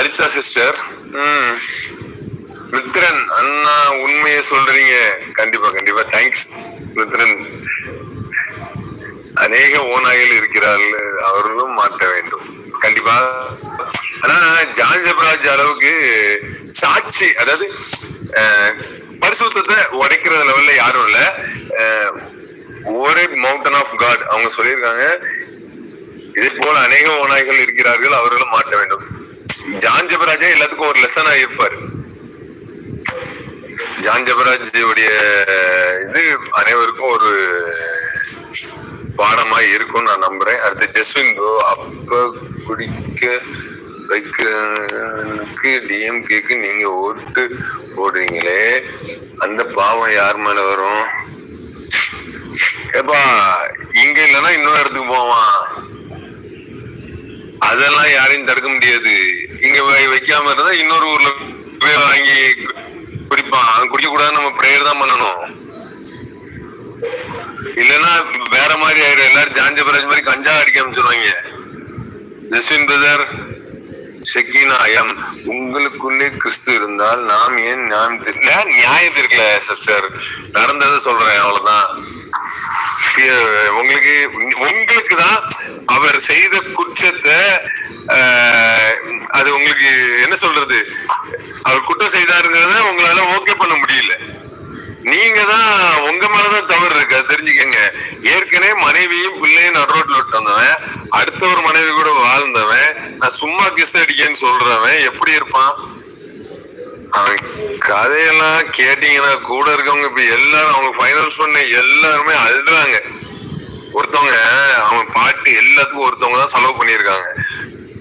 Lalitha sister. Mithran அண்ணா உண்மையை சொல்றீங்க. கண்டிப்பா கண்டிப்பா. தேங்க்ஸ் மித்ரன் அநேக ஓநாய்கள் இருக்கிறார்கள். அவர்களும் மாற்ற வேண்டும். கண்டிப்பா. ஆனா ஜான் ஜபராஜ் அளவுக்கு சாட்சி அதாவது பரிசுத்தத்தை உடைக்கிற லெவல்ல யாரும் இல்ல. ஒரே மவுண்டன் ஆஃப் காட் அவங்க சொல்லியிருக்காங்க. இதே போல அநேக ஓநாய்கள் இருக்கிறார்கள். அவர்களும் மாற்ற வேண்டும். ஜான் ஜபராஜா எல்லாத்துக்கும் ஒரு லெசனா இருப்பாரு. ஜான் ஜபராஜ் உடைய இது அனைவருக்கும் ஒரு பாடமா இருக்கும் நான் நம்புறேன். அடுத்து ஜஸ்வின் அப்ப குடிக்க வைக்கிறதுக்கு டிஎம்கேக்கு நீங்க ஓட்டு போடுறீங்களே அந்த பாவம் யார் மேல வரும்? ஏப்பா இங்க இல்லைன்னா இன்னொரு இடத்துக்கு போவான். அதெல்லாம் யாரையும் தடுக்க முடியாது. இங்க வைக்காம இருந்தா இன்னொரு ஊர்ல போய் வாங்கி குடிப்பான். குடிக்க கூடாது நம்ம ப்ரேயர் தான் பண்ணணும். இல்லைன்னா வேற மாதிரி ஆயிரும். எல்லாரும் ஜாஞ்சபராஜ் மாதிரி கஞ்சா அடிக்க அமைச்சிருவாங்க ஜஸ்வின் பிரதர் ஷெக்கீனா ஐயம். உங்களுக்குள்ளே கிறிஸ்து இருந்தால் நாம் ஏன் நியாயம் நியாயத்திருக்கல நியாயம் தெரியல சிஸ்டர் நடந்ததை சொல்றேன் அவ்வளவுதான். உங்களுக்கு உங்களுக்கு தான் அவர் செய்த குற்றத்தை அது உங்களுக்கு என்ன சொல்றது? அவர் குற்றம் செய்தாருங்கிறத உங்களால ஓகே பண்ண முடியல. நீங்க தான் உங்க மேலதான் தவறு இருக்கு அது தெரிஞ்சுக்கங்க. ஏற்கனவே மனைவியும் பிள்ளையும் நடுரோட்ல விட்டு வந்தவன். அடுத்த ஒரு மனைவி கூட வாழ்ந்தவன். நான் சும்மா கிஸ் அடிக்கேன்னு சொல்றவன். எப்படி இருப்பான்? கதையெல்லாம் கேட்டீங்கன்னா கூட இருக்கவங்க இப்ப எல்லாரும் அவங்க ஃபைனல்ஸ் பண்ண எல்லாருமே அழுறாங்க ஒருத்தவங்க அவங்க பாட்டு எல்லாத்துக்கும் ஒருத்தவங்க தான் செலவு பண்ணியிருக்காங்க.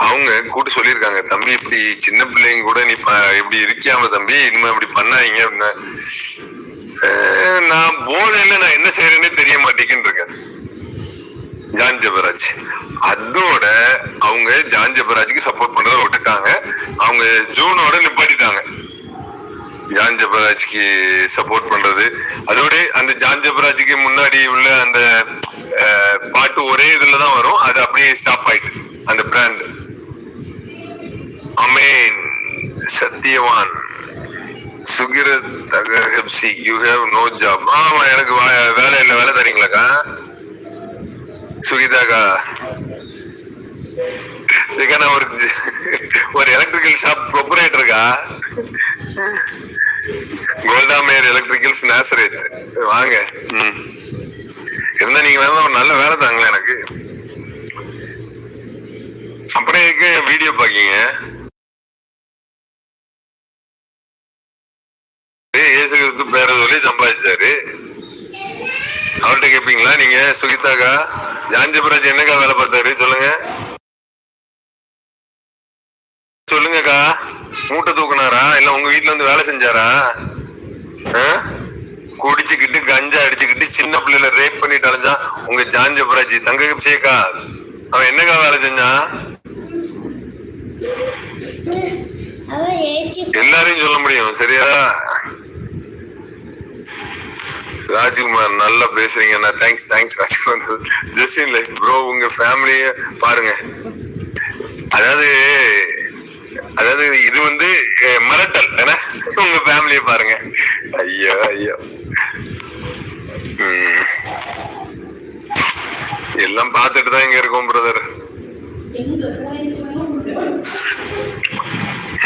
அவங்க கூட்டு சொல்லியிருக்காங்க தம்பி இப்படி சின்ன பிள்ளைங்க கூட நீ இப்படி இருக்கியாம தம்பி? இனிமே இப்படி பண்ணாதீங்க. அப்படின்னா நான் போதையில நான் என்ன செய்யறேன்னே தெரிய மாட்டேங்குன்னு இருக்கேன் ஜான் ஜபராஜ். அதோட அவங்க ஜான் ஜபராஜுக்கு சப்போர்ட் பண்றத விட்டுட்டாங்க. அவங்க ஜூனோட நிப்பாட்டிட்டாங்க. ஜான் ஜபராஜ்க்கு சப்போர்ட் பண்றது. அதோட அந்த ஜான் ஜபராஜுக்கு முன்னாடி உள்ள அந்த பாட்டு ஒரே இதுல தான் வரும். அது அப்படியே ஸ்டாப் ஆயிட்டு. அந்த பிராண்ட் அமேன் சத்தியவான். சுகிர தகர் யூ ஹேவ் நோ ஜாப் ஆமா எனக்கு வேலை இல்லை. வேலை தரீங்களாக்கா? சுகிதாக்கா? நான் ஒரு ஒரு எலக்ட்ரிக்கல் ஷாப் ப்ரொப்பரேட்டருக்கா கோல்டாமேர் எலக்ட்ரிக்கல்ஸ் நேசரேட் வாங்க. இருந்தா நீங்க வேணா ஒரு நல்ல வேலை தாங்களே எனக்கு. எதுக்கு வீடியோ பாக்கீங்க இயேசு கிறிஸ்து பேர சொல்லி சம்பாதிச்சாரு. அவர்கிட்ட கேப்பீங்களா? நீங்க சுகிதாக்கா? ஜான்ஜபராஜ் என்னக்கா வேலை பார்த்தாரு? சொல்லுங்க. சொல்லுங்கக்கா. மூட்டை தூக்குனாரா? இல்ல உங்க வீட்டுல வந்து வேலை செஞ்சாரா? குடிச்சுக்கிட்டு கஞ்சா அடிச்சுக்கிட்டு சின்ன பிள்ளைல ரேப் பண்ணிட்டு அலைஞ்சான் உங்க ஜான்ஜபராஜ் தங்க சேக்கா அவன் என்னக்கா வேலை செஞ்சான் எல்லாரையும் சொல்ல முடியும் சரியா? ராஜ்குமார் நல்லா பேசுறீங்க thanks thanks Rajkumar. Justin life bro உங்க ஃபேமிலிய பாருங்க. அதாவது அதாவது இது வந்து மிரட்டல் என்ன? உங்க ஃபேமிலியை பாருங்க. ஐயோ ஐயோ. எல்லாம் பார்த்துட்டு தான் இங்க இருக்கோம் பிரதர்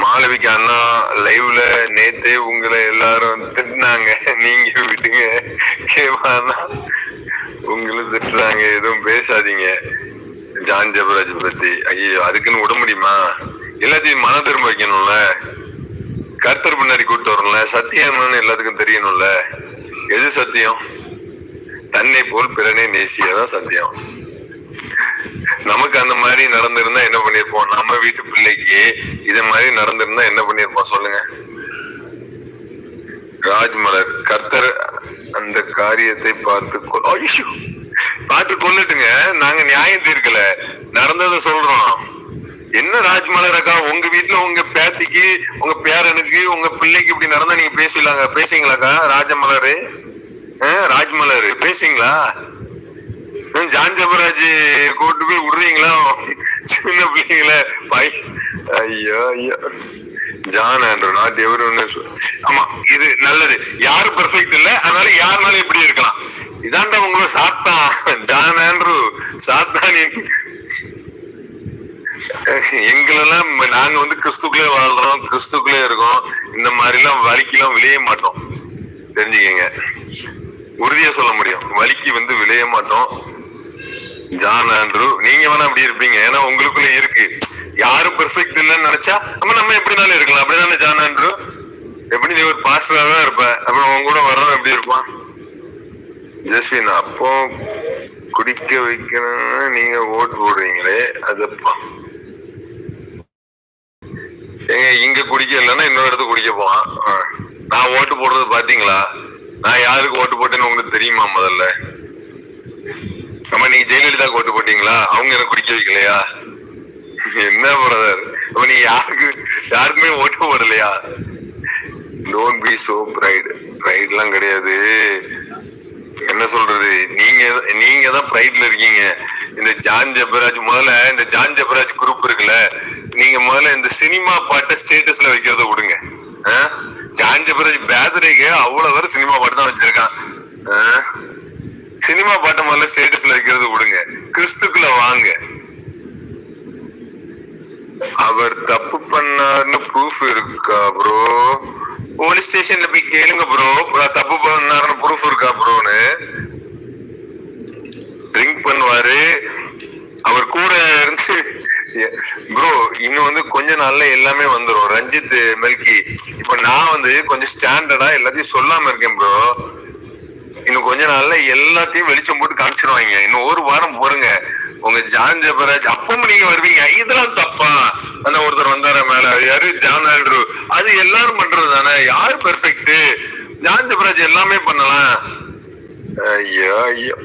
மாளவிக்கு அண்ணா லைவ்ல நேத்தே உங்களை எல்லாரும் திட்டினாங்க. நீங்க விட்டுங்க கேவானா உங்களை திட்டுறாங்க. எதுவும் பேசாதீங்க. ஜான் ஜபராஜ் பத்தி. ஐயோ அதுக்குன்னு விட முடியுமா? எல்லாத்தையும் மன திரும்ப வைக்கணும்ல. கர்த்தர் பின்னாடி கூப்பிட்டு வரணும்ல. சத்தியம் என்னன்னு எல்லாத்துக்கும் தெரியணும்ல. எது சத்தியம்? தன்னை போல் பிறனை நேசியதான் சத்தியம். நமக்கு அந்த மாதிரி நடந்திருந்தா என்ன பண்ணிருப்போம் நம்ம வீட்டு பிள்ளைக்கு இது மாதிரி நடந்திருந்தா என்ன பண்ணிருப்போம் சொல்லுங்க. ராஜ்மலர் கர்த்தர் அந்த காரியத்தை பார்த்து கொ- பார்த்து கொண்டுட்டுங்க நாங்க நியாயம் தீர்க்கல. நடந்ததை சொல்றோம். என்ன ராஜ்மலர் அக்கா உங்க வீட்டுல உங்க பேத்திக்கு உங்க பேரனுக்கு உங்க பிள்ளைக்கு இப்படி நடந்தா நீங்க பேசலாங்க பேசுவீங்களாக்கா? ராஜமலரு? ஆ, ராஜ்மலர் பேசுவீங்களா? ஹம், ஜான் ஜபராஜ் கூட்டு போய் விடுறீங்களா? சின்ன பிள்ளைங்கள. பை ஐயோ ஐயோ. ஜான் ஆண்ட்ரூ நாட் எவரி ஆமா இது நல்லது. யாரு பெர்ஃபெக்ட் இல்ல அதனால யாருனாலும் எப்படி இருக்கலாம். இதாண்டா உங்களை சாத்தான். ஜான் ஆண்ட்ரூ நீ எங்களெல்லாம் நாங்க வந்து கிறிஸ்துக்குள்ளே வாழ்றோம் கிறிஸ்துக்குள்ளே இருக்கோம். இந்த மாதிரி எல்லாம் வலிக்கெல்லாம் விளைய மாட்டோம். தெரிஞ்சுக்கங்க. உறுதியா சொல்ல முடியும். வலிக்கு வந்து விளைய மாட்டோம். ஜான் ஆண்ட்ரூ நீங்க வேணா அப்படி இருப்பீங்க. ஏன்னா உங்களுக்குள்ள இருக்கு. யாரும் பெர்ஃபெக்ட் இல்லைன்னு நினைச்சா நம்ம நம்ம எப்படினாலும் இருக்கலாம். அப்படிதானே ஜான் ஆண்ட்ரூ? எப்படி நீ ஒரு பாஸ்டரா தான் இருப்ப? அப்புறம் உங்க கூட வர்றவன் எப்படி இருப்பான்? ஜஸ்வின் அப்போ குடிக்க வைக்கணும்னு நீங்க ஓட்டு போடுறீங்களே அதுப்பா ஏங்க இங்க குடிக்க இல்லைன்னா இன்னொரு இடத்துக்கு குடிக்க போவான் நான் ஓட்டு போடுறது பாத்தீங்களா? நான் யாருக்கு ஓட்டு போட்டேன்னு உங்களுக்கு தெரியுமா முதல்ல? ஆமா நீங்க ஜெயலலிதாக்கு ஓட்டு போட்டீங்களா? அவங்க எனக்கு குடிக்க வைக்கலையா? என்ன பிரதர் அப்ப நீ யாருக்கு யாருக்குமே ஓட்டு போடலையா? டோன்ட் பி சோ ப்ரைட் ப்ரைட்லாம் கிடையாது. என்ன சொல்றது? நீங்க நீங்க தான் ப்ரைட்ல இருக்கீங்க. இந்த ஜான் ஜெபராஜ் முதல்ல இந்த ஜான் ஜெபராஜ் குரூப் இருக்குல்ல நீங்க முதல்ல இந்த சினிமா பாட்டை ஸ்டேட்டஸ்ல வைக்கிறத விடுங்க. ஆ? ஜான் பேதரைக்கு அவ்வளவு பேர் சினிமா பாட்டு தான் வச்சிருக்கான். சினிமா பாட்டை முதல்ல ஸ்டேட்டஸ்ல வைக்கிறது விடுங்க. கிறிஸ்துக்குள்ள வாங்க. அவர் தப்பு பண்ணார்னு ப்ரூஃப் இருக்கா ப்ரோ போலீஸ் ஸ்டேஷன்ல போய் கேளுங்க ப்ரோ தப்பு பண்ணாருன்னு ப்ரூஃப் இருக்கா ப்ரோன்னு ட்ரிங்க் பண்ணுவாரு. அவர் கூட இருந்து ப்ரோ இன்னும் வந்து கொஞ்ச நாள்ல எல்லாமே வந்துரும். ரஞ்சித் மெல்கி. இப்ப நான் வந்து கொஞ்சம் ஸ்டாண்டர்டா எல்லாத்தையும் சொல்லாம இருக்கேன் ப்ரோ இன்னும் கொஞ்ச நாள்ல எல்லாத்தையும் வெளிச்சம் போட்டு காமிச்சிருவாங்க. இன்னும் ஒரு வாரம் போருங்க. உங்க ஜான் ஜபராஜ் அப்பவும் நீங்க வருவீங்க. இதெல்லாம் தப்பா? அந்த ஒருத்தர் வந்தார மேல. யாரு? ஜான் ஆல்ட்ரு அது எல்லாரும் பண்றது தானே? யாரு பெர்ஃபெக்ட் ஜான் ஜபராஜ் எல்லாமே பண்ணலாம். ஐயோ ஐயோ.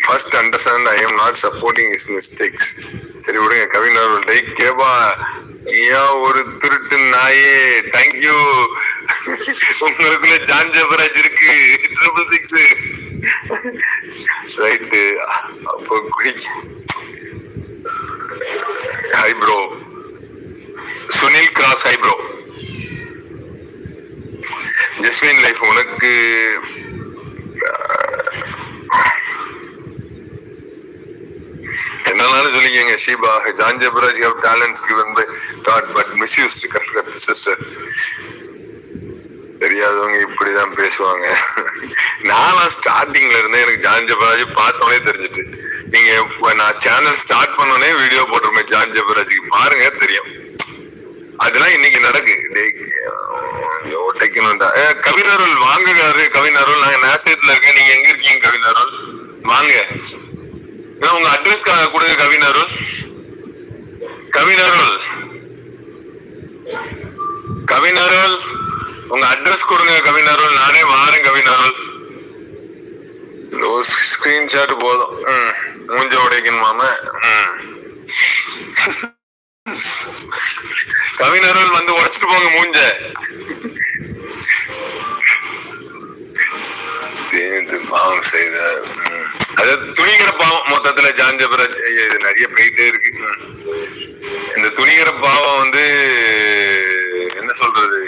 First understand I am not supporting is mistakes சரி விடுங்க கவின் அவர்கள்டை கேபா ஏன் ஒரு திருட்டு நாயே? தேங்க்யூ உங்களுக்குள்ள ஜான் ஜபராஜ் இருக்கு. ட்ரிபிள் சிக்ஸ் ரைட்டு அப்போ குடிக்க. ஹை ப்ரோ சுனில் கிராஸ் ஹை ப்ரோ ஜஸ்மின் லைஃப் உனக்கு என்னன்னாலும் சொல்லிக்கங்க. Sheeba John Jebaraj how talents given by God but misuse correct sister தெரியாதவங்க இப்படிதான் பேசுவாங்க. நானும் ஸ்டார்டிங்ல இருந்தே எனக்கு ஜான்ஜபராஜ் பார்த்தோன்னே தெரிஞ்சுட்டு நீங்க நான் சேனல் ஸ்டார்ட் பண்ணோடனே வீடியோ போட்டிருப்பேன் ஜான்ஜபராஜுக்கு. பாருங்க தெரியும். அதெல்லாம் இன்னைக்கு நடக்கு. டேய், ஐயோ, வாங்குகிறாரு ஏ, வாங்குகாரு. நாங்க நேசத்துல இருக்கேன். நீங்க எங்க இருக்கீங்க கவிஞருள் வாங்க. ஏன் உங்க அட்ரஸ் கொடுங்க கவினருள் கவினருள் கவினருள் உங்க அட்ரஸ் கொடுங்க கவினருள் நானே வாரேன் கவினருள் ஸ்கிரீன்ஷாட் போதும். ம் மூஞ்ச உடைக்கணுமாம ம். கவினருள் வந்து உடைச்சிட்டு போங்க மூஞ்ச. தேந்து பாவம் செய்த அது துணிகிற பாவம் மொத்தத்துல ஜாஞ்சபுர இது நிறைய போயிட்டே இருக்கு. இந்த துணிகிற பாவம் வந்து என்ன சொல்றது?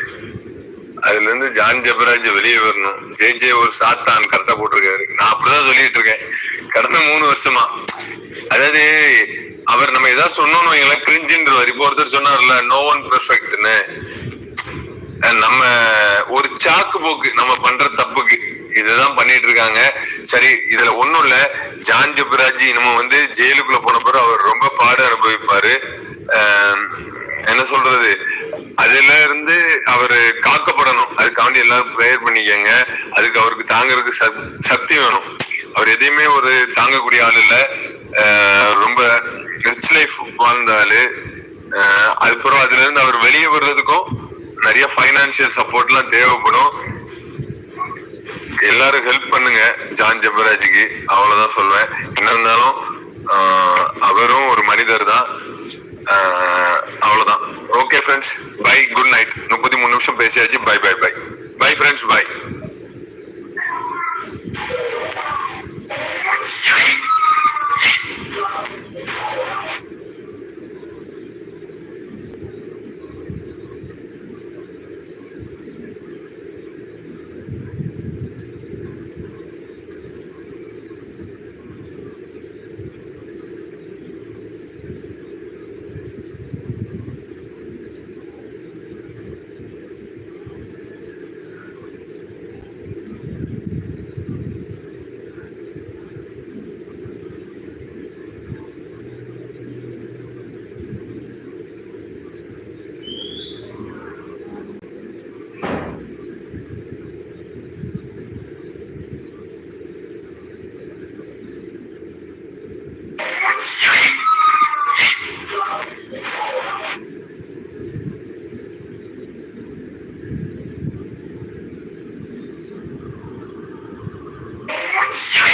அதுல இருந்து ஜான் ஜபராஜ் வெளியே வரணும். ஜே ஜே ஒரு சாத்தான் கரெக்டா போட்டிருக்காரு. நான் அப்படிதான் சொல்லிட்டு இருக்கேன். கடந்த மூணு வருஷமா. அதாவது அவர் நம்ம ஏதாவது சொன்னோம் வைங்களேன் கிரிஞ்சுன்றவர். இப்போ ஒருத்தர் சொன்னார்ல நோ ஒன் பெர்ஃபெக்ட்னு நம்ம ஒரு சாக்கு போக்கு நம்ம பண்ற தப்புக்கு. பண்ணிட்டு இருக்காங்க சரி இதுல ஒண்ணும் இல்ல. ஜான் ஜபராஜ் இனிமே வந்து ஜெயிலுக்குள்ள போன பிறகு அவர் ரொம்ப பாடு அனுபவிப்பாரு. என்ன சொல்றது? அதுல இருந்து அவரு காக்கப்படணும். அதுக்காண்டி எல்லாரும் ப்ரேயர் பண்ணிக்கங்க. அதுக்கு அவருக்கு தாங்கறதுக்கு சக்தி வேணும். அவர் எதையுமே ஒரு தாங்கக்கூடிய ஆள் இல்ல. ஆஹ் ரொம்ப ரிச் லைஃப் வாழ்ந்த ஆளு. அதுக்கப்புறம் அதுல இருந்து அவர் வெளியே வர்றதுக்கும் நிறைய ஃபைனான்சியல் சப்போர்ட்லாம் தேவைப்படும். எல்லாரும் ஹெல்ப் பண்ணுங்க ஜான் ஜப்பராஜுக்கு அவ்வளவுதான் சொல்வேன். என்ன இருந்தாலும் அவரும் ஒரு மனிதர் தான். அவ்வளவுதான். Okay friends bye good night முப்பத்தி மூணு நிமிஷம் பேசியாச்சு. Bye bye bye bye friends bye yeah.